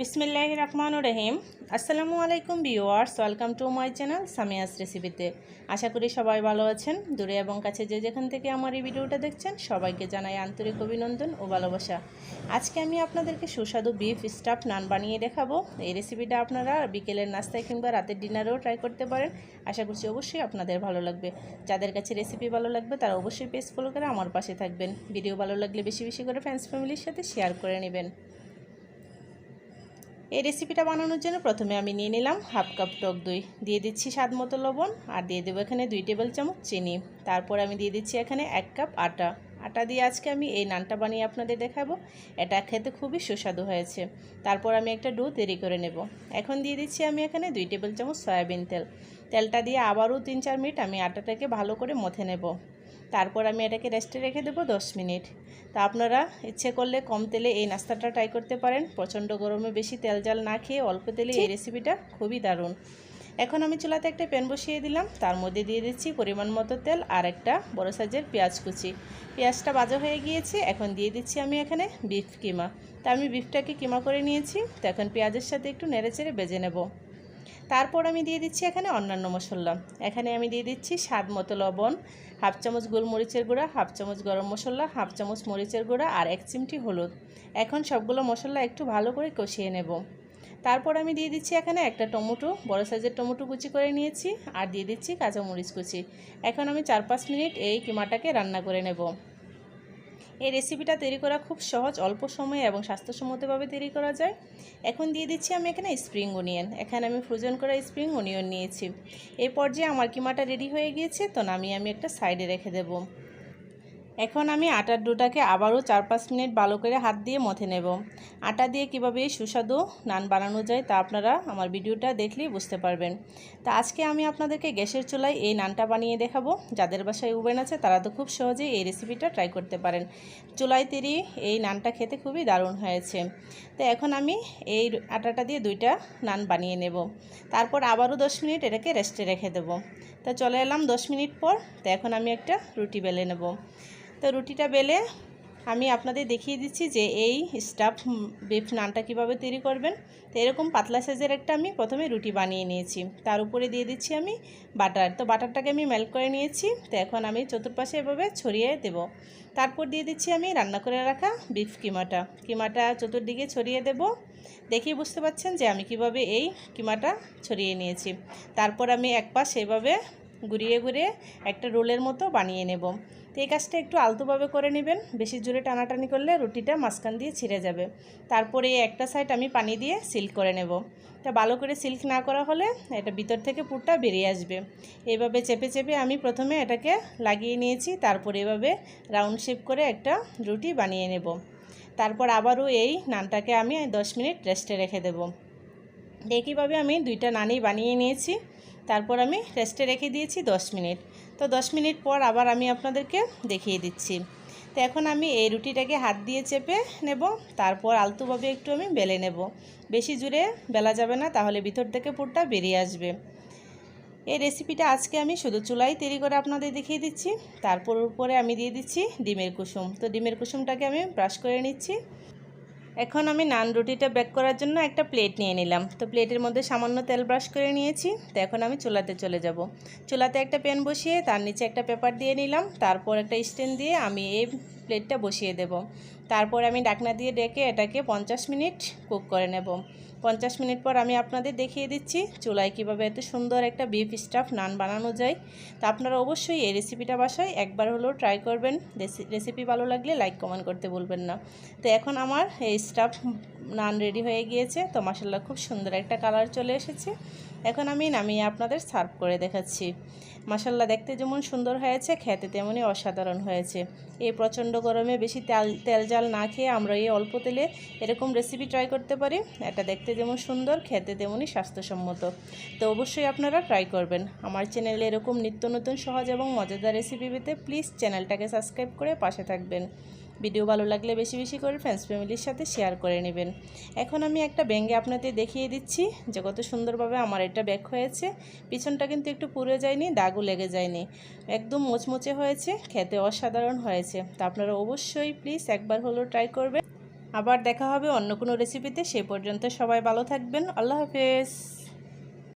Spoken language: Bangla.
বিসমিল্লাহ রহমান রহিম। আসসালামু আলাইকুম viewers, welcome to my channel Samia's রেসিপিতে। আশা করি সবাই ভালো আছেন। দূরে এবং কাছে যে যেখান থেকে আমার এই ভিডিওটা দেখছেন, সবাইকে জানাই আন্তরিক অভিনন্দন ও ভালোবাসা। আজকে আমি আপনাদেরকে সুস্বাদু বিফ স্টাফ নান বানিয়ে দেখাবো। এই রেসিপিটা আপনারা বিকেলের নাস্তায় কিংবা রাতের ডিনারেও ট্রাই করতে পারেন। আশা করছি অবশ্যই আপনাদের ভালো লাগবে। যাদের কাছে রেসিপি ভালো লাগবে, তারা অবশ্যই পেজ ফলো করে আমার পাশে থাকবেন। ভিডিও ভালো লাগলে বেশি বেশি করে ফ্রেন্ডস ফ্যামিলির সাথে শেয়ার করে নেবেন। এই রেসিপিটা বানানোর জন্য প্রথমে আমি নিয়ে নিলাম হাফ কাপ টক দই। দিয়ে দিচ্ছি স্বাদ মতো লবণ আর দিয়ে দেবো এখানে দুই টেবিল চামচ চিনি। তারপর আমি দিয়ে দিচ্ছি এখানে এক কাপ আটা। আটা দিয়ে আজকে আমি এই নানটা বানিয়ে আপনাদের দেখাবো। এটা খেতে খুবই সুস্বাদু হয়েছে। তারপর আমি একটা ডো তৈরি করে নেব। এখন দিয়ে দিচ্ছি আমি এখানে দুই টেবিল চামচ সয়াবিন তেল। তেলটা দিয়ে আবারও তিন চার মিনিট আমি আটাটাকে ভালো করে মথে নেব। তারপর আমি এটাকে রেস্টে রেখে দেবো দশ মিনিট। তা আপনারা ইচ্ছে করলে কম তেলে এই নাস্তাটা ট্রাই করতে পারেন। প্রচণ্ড গরমে বেশি তেল জাল না খেয়ে অল্প তেলে এই রেসিপিটা খুবই দারুণ। এখন আমি চুলাতে একটা প্যান বসিয়ে দিলাম। তার মধ্যে দিয়ে দিচ্ছি পরিমাণ মতো তেল আর একটা বড় সাইজের পেঁয়াজ কুচি। পেঁয়াজটা বাজা হয়ে গিয়েছে। এখন দিয়ে দিচ্ছি আমি এখানে বিফ কিমা। তা আমি বিফটাকে কিমা করে নিয়েছি। তো এখন পেঁয়াজের সাথে একটু নেড়ে চেড়ে বেজে নেব। তারপর আমি দিয়ে দিচ্ছি এখানে অন্যান্য মশলা। এখানে আমি দিয়ে দিচ্ছি স্বাদ মতো লবণ, হাফ চামচ গোলমরিচের গুঁড়া, হাফ চামচ গরম মশলা, হাফ চামচ মরিচের গুঁড়া আর এক চিমটি হলুদ। এখন সবগুলো মশলা একটু ভালো করে কষিয়ে নেব। তারপর আমি দিয়ে দিচ্ছি এখানে একটা টমেটো, বড় সাইজের টমেটো কুচি করে নিয়েছি আর দিয়ে দিচ্ছি কাঁচামরিচ কুচি। এখন আমি চার পাঁচ মিনিট এই কিমাটাকে রান্না করে নেব। এই রেসিপিটা তৈরি করা খুব সহজ, অল্প সময়ে এবং স্বাস্থ্যসম্মতভাবে তৈরি করা যায়। এখন দিয়ে দিচ্ছি আমি এখানে স্প্রিং অনিয়ন এখানে আমি ফ্রোজন করা স্প্রিং অনিয়ন নিয়েছি। এরপর যে আমার কিমাটা রেডি হয়ে গিয়েছে, তো নামিয়ে আমি একটা সাইডে রেখে দেবো। এখন আমি আটার ডোটাকে আবারও চার পাঁচ মিনিট ভালো করে হাত দিয়ে মথে নেব। আটা দিয়ে কীভাবে সুস্বাদু নান বানানো যায় তা আপনারা আমার ভিডিওটা দেখলেই বুঝতে পারবেন। তা আজকে আমি আপনাদেরকে গ্যাসের চুলায় এই নানটা বানিয়ে দেখাবো। যাদের বাসায় ওভেন আছে তারা তো খুব সহজেই এই রেসিপিটা ট্রাই করতে পারেন। চুলায় তেরি এই নানটা খেতে খুবই দারুণ হয়েছে। তো এখন আমি এই আটাটা দিয়ে দুইটা নান বানিয়ে নেব। তারপর আবারও দশ মিনিট এটাকে রেস্টে রেখে দেবো। তা চলে এলাম দশ মিনিট পর। তো এখন আমি একটা রুটি বেলে নেব। তো রুটিটা বেলে আমি আপনাদের দেখিয়ে দিচ্ছি যে এই স্টাফ বিফ নানটা কীভাবে তৈরি করবেন। তো এরকম পাতলা সাইজের একটা আমি প্রথমে রুটি বানিয়ে নিয়েছি। তার উপরে দিয়ে দিচ্ছি আমি বাটার তো বাটারটাকে আমি মেল্ট করে নিয়েছি। তো এখন আমি চতুর্পাশে এভাবে ছড়িয়ে দেব। তারপর দিয়ে দিচ্ছি আমি রান্না করে রাখা বিফ কিমাটা। কিমাটা চতুর্দিকে ছড়িয়ে দেব। দেখেই বুঝতে পাচ্ছেন যে আমি কীভাবে এই কিমাটা ছড়িয়ে নিয়েছি। তারপর আমি এক পাশ এভাবে ঘুরিয়ে ঘুরিয়ে একটা রোলের মতো বানিয়ে নেব। তো এই কাজটা একটু আলতোভাবে করে নেবেন। বেশি জোরে টানাটানি করলে রুটিটা মাঝখান দিয়ে ছিঁড়ে যাবে। তারপরে একটা সাইড আমি পানি দিয়ে সিল্ক করে নেব। তা ভালো করে সিল্ক না করা হলে এটা ভিতর থেকে পুরটা বেরিয়ে আসবে। এইভাবে চেপে চেপে আমি প্রথমে এটাকে লাগিয়ে নিয়েছি। তারপর এভাবে রাউন্ড শেপ করে একটা রুটি বানিয়ে নেব। তারপর আবারও এই নানটাকে আমি দশ মিনিট রেস্টে রেখে দেব। একইভাবে আমি দুইটা নানি বানিয়ে নিয়েছি। তারপর আমি রেস্টে রেখে দিয়েছি দশ মিনিট। তো দশ মিনিট পর আবার আমি আপনাদেরকে দেখিয়ে দিচ্ছি। তো এখন আমি এই রুটিটাকে হাত দিয়ে চেপে নেব, তারপর আলতুভাবে একটু আমি বেলে নেব। বেশি জুড়ে বেলা যাবে না, তাহলে ভিতর থেকে পুরটা বেরিয়ে আসবে। এই রেসিপিটা আজকে আমি শুধু চুলাই তৈরি করে আপনাদের দেখিয়ে দিচ্ছি। তারপর উপরে আমি দিয়ে দিচ্ছি ডিমের কুসুম। তো ডিমের কুসুমটাকে আমি ব্রাশ করে নিচ্ছি। এখন আমি নান রুটিটা ব্যাক করার জন্য একটা প্লেট নিয়ে নিলাম। তো প্লেটের মধ্যে সামান্য তেল ব্রাশ করে নিয়েছি। তো এখন আমি চুলাতে চলে যাব। চুলাতে একটা প্যান বসিয়ে তার নিচে একটা পেপার দিয়ে নিলাম। তারপর একটা স্ট্যান্ড দিয়ে আমি এই প্লেটটা বসিয়ে দেব। তারপর আমি ডাকনা দিয়ে ডেকে এটাকে পঞ্চাশ মিনিট কুক করে নেব। পঞ্চাশ মিনিট পর আমি আপনাদের দেখিয়ে দিচ্ছি চুলায় কীভাবে এত সুন্দর একটা বিফ স্টাফ নান বানানো যায়। তা আপনারা অবশ্যই এই রেসিপিটা বাসায় একবার হলেও ট্রাই করবেন। রেসিপি ভালো লাগলে লাইক, কমেন্ট করতে বলবেন না। তো এখন আমার এই স্টাফ নান রেডি হয়ে গিয়েছে। তো মাসাল্লাহ খুব সুন্দর একটা কালার চলে এসেছে। এখন আমি নামিয়ে আপনাদের সার্ভ করে দেখাচ্ছি। মাসাল্লাহ দেখতে যেমন সুন্দর হয়েছে, খেতে তেমনই অসাধারণ হয়েছে। এই প্রচণ্ড গরমে বেশি তেল তেল জাল না খেয়ে আমরা এই অল্প তেলে এরকম রেসিপি ট্রাই করতে পারি। এটা দেখতে যেমন সুন্দর, খেতে তেমনই স্বাস্থ্যসম্মত। তো অবশ্যই আপনারা ট্রাই করবেন। আমার চ্যানেলে এরকম নিত্য নতুন সহজ এবং মজাদার রেসিপি পেতে প্লিজ চ্যানেলটাকে সাবস্ক্রাইব করে পাশে থাকবেন। ভিডিও ভালো লাগলে বেশি বেশি করে ফ্রেন্ডস ফ্যামিলির সাথে শেয়ার করে নেবেন। এখন আমি একটা ব্যাঙ্গে আপনাদের দেখিয়ে দিচ্ছি যে কত সুন্দরভাবে আমার এটা ব্যাগ হয়েছে। পিছনটা কিন্তু একটু পুড়ে যায়নি, দাগও লেগে যায়নি। একদম মোচমোচে হয়েছে, খেতে অসাধারণ হয়েছে। তা আপনারা অবশ্যই প্লিজ একবার হলেও ট্রাই করবেন। আবার দেখা হবে অন্য কোনো রেসিপিতে সে পর্যন্ত সবাই ভালো থাকবেন। আল্লাহ হাফেজ।